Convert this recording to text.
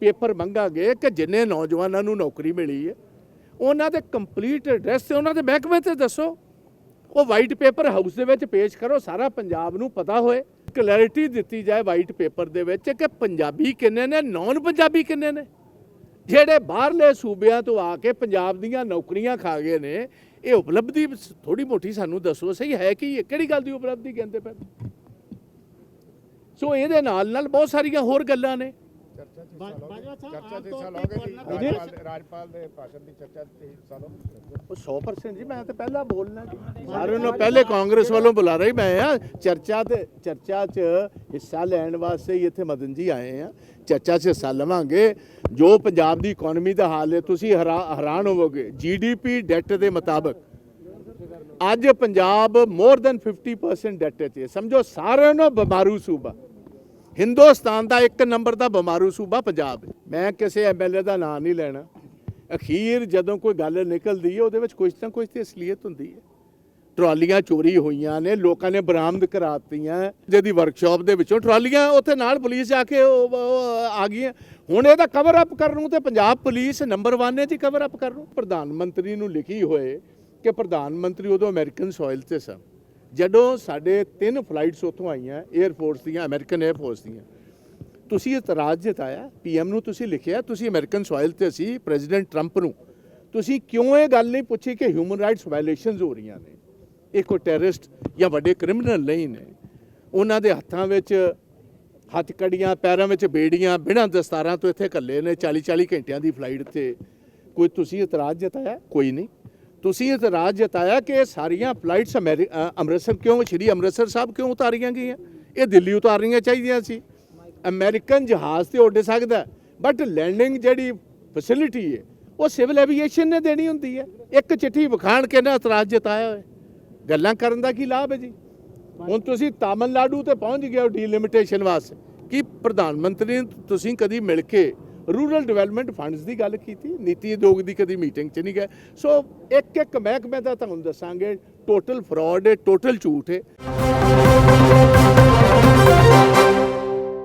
Paper ਮੰਗਾਂਗੇ ਕਿ ਜਿੰਨੇ ਨੌਜਵਾਨਾਂ ਨੂੰ ਨੌਕਰੀ ਮਿਲੀ ਹੈ, ਉਹਨਾਂ ਦੇ ਕੰਪਲੀਟ ਐਡਰੈਸ ਤੇ ਉਹਨਾਂ ਦੇ ਮਹਿਕਮੇ ਤੇ ਦੱਸੋ। ਉਹ ਵਾਈਟ ਪੇਪਰ ਹਾਊਸ ਦੇ ਵਿੱਚ ਪੇਸ਼ ਕਰੋ, ਸਾਰਾ ਪੰਜਾਬ ਨੂੰ ਪਤਾ ਹੋਏ। ਕਲੈਰਿਟੀ ਦਿੱਤੀ ਜਾਏ ਵਾਈਟ ਪੇਪਰ ਦੇ ਵਿੱਚ ਕਿ ਪੰਜਾਬੀ ਕਿੰਨੇ ਨੇ ਨੌਨ ਪੰਜਾਬੀ ਕਿੰਨੇ ਨੇ। ਜਿਹੜੇ ਬਾਹਰਲੇ ਸੂਬਿਆਂ ਤੋਂ ਆ ਕੇ ਪੰਜਾਬ ਦੀਆਂ ਨੌਕਰੀਆਂ ਖਾ ਗਏ ਨੇ, ਇਹ ਉਪਲਬਧੀ ਥੋੜੀ ਮੋਟੀ ਸਾਨੂੰ ਦੱਸੋ, ਸਹੀ ਹੈ ਕਿ ਇਹ? ਕਿਹੜੀ ਗੱਲ ਦੀ ਉਪਲਬਧੀ ਕਹਿੰਦੇ ਪਏ ਸੋ ਇਹਦੇ ਨਾਲ ਨਾਲ ਬਹੁਤ ਸਾਰੀਆਂ ਹੋਰ ਗੱਲਾਂ ਨੇ। ਬਾਜਵਾ ਸਾਹਿਬ ਚਰਚਾ ਤੇ ਹਿੱਸਾ ਲਓਗੇ ਰਾਜਪਾਲ ਦੇ ਰਾਜਪਾਲ ਦੇ ਭਾਸ਼ਣ ਦੀ ਚਰਚਾ ਤੇ ਹਿੱਸਾ ਲਓ ਉਹ 100% ਜੀ ਮੈਂ ਤਾਂ ਪਹਿਲਾਂ ਬੋਲਣਾ ਸਾਰਿਆਂ ਨੂੰ ਪਹਿਲੇ ਕਾਂਗਰਸ ਵੱਲੋਂ ਬੁਲਾ ਰਹੀ ਮੈਂ ਆ ਚਰਚਾ ਤੇ ਚਰਚਾ 'ਚ ਹਿੱਸਾ ਲੈਣ ਵਾਸਤੇ ਹੀ ਇੱਥੇ ਮਦਨ ਜੀ ਆਏ ਆ। ਚਰਚਾ 'ਚ ਹਿੱਸਾ ਲਵਾਂਗੇ। ਜੋ ਪੰਜਾਬ ਦੀ ਇਕਨੋਮੀ ਦਾ ਹਾਲ ਹੈ ਤੁਸੀਂ ਹੈਰਾ- ਹੈਰਾਨ ਹੋਵੋਗੇ। ਜੀਡੀਪੀ ਡੈਟ ਦੇ ਮੁਤਾਬਕ ਅੱਜ ਪੰਜਾਬ ਮੋਰ ਦੈਨ 50% ਡੈਟ 'ਚ ਹੈ। ਸਮਝੋ ਸਾਰਿਆਂ ਨੂੰ ਬਿਮਾਰੂ ਸੂਬਾ। ਹਿੰਦੁਸਤਾਨ ਦਾ ਇੱਕ ਨੰਬਰ ਦਾ ਬਿਮਾਰੂ ਸੂਬਾ ਪੰਜਾਬ ਹੈ। ਮੈਂ ਕਿਸੇ ਐਮਐਲਏ ਦਾ ਨਾਂ ਨਹੀਂ ਲੈਣਾ। ਅਖੀਰ ਜਦੋਂ ਕੋਈ ਗੱਲ ਨਿਕਲਦੀ ਹੈ, ਉਹਦੇ ਵਿੱਚ ਕੁਝ ਨਾ ਕੁਝ ਤੇ ਅਸਲੀਅਤ ਹੁੰਦੀ ਹੈ। ਟਰਾਲੀਆਂ ਚੋਰੀ ਹੋਈਆਂ ਨੇ, ਲੋਕਾਂ ਨੇ ਬਰਾਮਦ ਕਰਾਤੀਆਂ, ਜਿਹਦੀ ਵਰਕਸ਼ਾਪ ਦੇ ਵਿੱਚੋਂ ਟਰਾਲੀਆਂ ਉੱਥੇ ਨਾਲ ਪੁਲਿਸ ਜਾ ਕੇ ਆ ਗਈਆਂ। ਹੁਣ ਇਹਦਾ ਕਵਰ ਅਪ ਕਰਨ ਨੂੰ ਤੇ ਪੰਜਾਬ ਪੁਲਿਸ ਨੰਬਰ 1 ਹੈ ਜੀ ਕਵਰ ਅਪ ਕਰਨ ਨੂੰ। ਪ੍ਰਧਾਨ ਮੰਤਰੀ ਨੂੰ ਲਿਖੀ ਹੋਏ ਕਿ ਪ੍ਰਧਾਨ ਮੰਤਰੀ ਉਦੋਂ ਅਮਰੀਕਨ ਸੋਇਲ ਤੇ ਸਨ। ਜਦੋਂ ਸਾਡੇ ਤਿੰਨ ਫਲਾਈਟਸ ਉੱਥੋਂ ਆਈਆਂ 에ਅਰ ਫੋਰਸ ਦੀਆਂ ਅਮਰੀਕਨ 에ਅਰ ਫੋਰਸ ਦੀਆਂ, ਤੁਸੀਂ ਇਤਰਾਜ਼ ਜਤਾਇਆ ਪੀਐਮ ਨੂੰ ਤੁਸੀਂ ਲਿਖਿਆ, ਤੁਸੀਂ ਅਮਰੀਕਨ ਸੋਇਲ ਤੇ ਸੀ ਪ੍ਰੈਜ਼ੀਡੈਂਟ ਟਰੰਪ ਨੂੰ। ਤੁਸੀਂ ਕਿਉਂ ਇਹ ਗੱਲ ਨਹੀਂ ਪੁੱਛੀ ਕਿ ਹਿਊਮਨ ਰਾਈਟਸ ਵਾਇਲੇਸ਼ਨਸ ਹੋ ਰਹੀਆਂ ਨੇ? ਇਹ ਕੋਈ ਟੈਰਰਿਸਟ ਜਾਂ ਵੱਡੇ ਕ੍ਰਿਮੀਨਲ ਨਹੀਂ ਨੇ। ਉਹਨਾਂ ਦੇ ਹੱਥਾਂ ਵਿੱਚ ਹੱਥ ਕੜੀਆਂ ਪੈਰਾਂ ਵਿੱਚ ਬੇੜੀਆਂ, ਬਿਨਾਂ ਦਸਤਾਰਾਂ ਤੋਂ ਇੱਥੇ ਇਕੱਲੇ ਨੇ 40 40 ਘੰਟਿਆਂ ਦੀ ਫਲਾਈਟ ਤੇ। ਕੋਈ ਤੁਸੀਂ ਇਤਰਾਜ਼ ਜਤਾਇਆ? ਕੋਈ ਨਹੀਂ। ਤੁਸੀਂ ਇਤਰਾਜ਼ ਜਤਾਇਆ ਕਿ ਇਹ ਸਾਰੀਆਂ ਫਲਾਈਟਸ ਅਮੈਰੀ- ਅੰਮ੍ਰਿਤਸਰ ਕਿਉਂ, ਸ਼੍ਰੀ ਅੰਮ੍ਰਿਤਸਰ ਸਾਹਿਬ ਕਿਉਂ ਉਤਾਰੀਆਂ ਗਈਆਂ? ਇਹ ਦਿੱਲੀ ਉਤਾਰਨੀਆਂ ਚਾਹੀਦੀਆਂ ਸੀ। ਅਮਰੀਕਨ ਜਹਾਜ਼ ਤੇ ਉੱਡ ਸਕਦਾ ਬਟ ਲੈਂਡਿੰਗ ਜਿਹੜੀ ਫੈਸਿਲਿਟੀ ਹੈ, ਉਹ ਸਿਵਲ ਐਵੀਏਸ਼ਨ ਨੇ ਦੇਣੀ ਹੁੰਦੀ ਹੈ। ਇੱਕ ਚਿੱਠੀ ਵਿਖਾਣ ਕੇ ਨਾ ਇਤਰਾਜ਼ ਜਤਾਇਆ ਹੋਇਆ। ਗੱਲਾਂ ਕਰਨ ਦਾ ਕੀ ਲਾਭ ਹੈ ਜੀ? ਹੁਣ ਤੁਸੀਂ ਤਾਮਿਲਨਾਡੂ ਤੇ ਪਹੁੰਚ ਗਏ ਹੋ ਡੀਲਿਮਿਟੇਸ਼ਨ ਵਾਸਤੇ। ਕੀ ਪ੍ਰਧਾਨ ਮੰਤਰੀ ਤੁਸੀਂ ਕਦੀ ਮਿਲ ਕੇ ਰੂਰਲ ਡਿਵੈਲਪਮੈਂਟ ਫੰਡਸ ਦੀ ਗੱਲ ਕੀਤੀ, ਨੀਤੀ ਆਯੋਗ ਦੀ ਕਦੀ ਮੀਟਿੰਗ 'ਚ ਨਹੀਂ ਗਏ। ਸੋ ਇੱਕ ਇੱਕ ਮਹਿਕਮੇ ਦਾ ਤੁਹਾਨੂੰ ਦੱਸਾਂਗੇ ਟੋਟਲ ਫਰਾਡ ਹੈ ਟੋਟਲ ਝੂਠ ਹੈ।